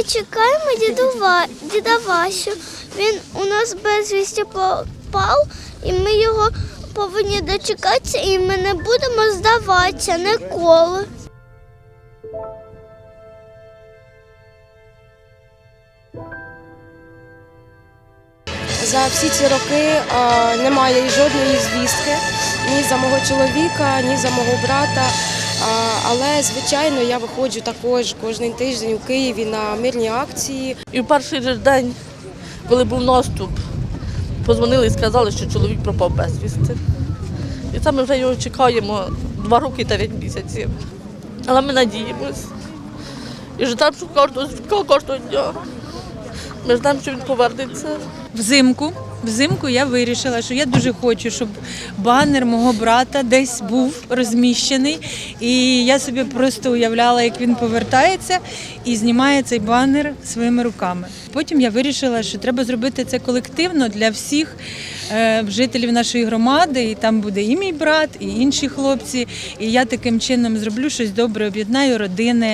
Ми чекаємо діду Ва- діда Васю. Він у нас безвісті попав, і ми його повинні дочекатися, і ми не будемо здаватися ніколи. За всі ці роки а, немає жодної звістки ні за мого чоловіка, ні за мого брата. А, але, звичайно, я виходжу також кожен тиждень у Києві на мирні акції. І в перший же день, коли був наступ, позвонили і сказали, що чоловік пропав безвісти. І це ми вже його чекаємо два роки і дев'ять місяців. Але ми надіємось. І ждемо, що кожного, кожного дня. Ми ждемо, що він повернеться. Взимку. Взимку я вирішила, що я дуже хочу, щоб банер мого брата десь був розміщений. І я собі просто уявляла, як він повертається і знімає цей банер своїми руками. Потім я вирішила, що треба зробити це колективно для всіх е, жителів нашої громади. І там буде і мій брат, і інші хлопці. І я таким чином зроблю щось добре, об'єднаю родини.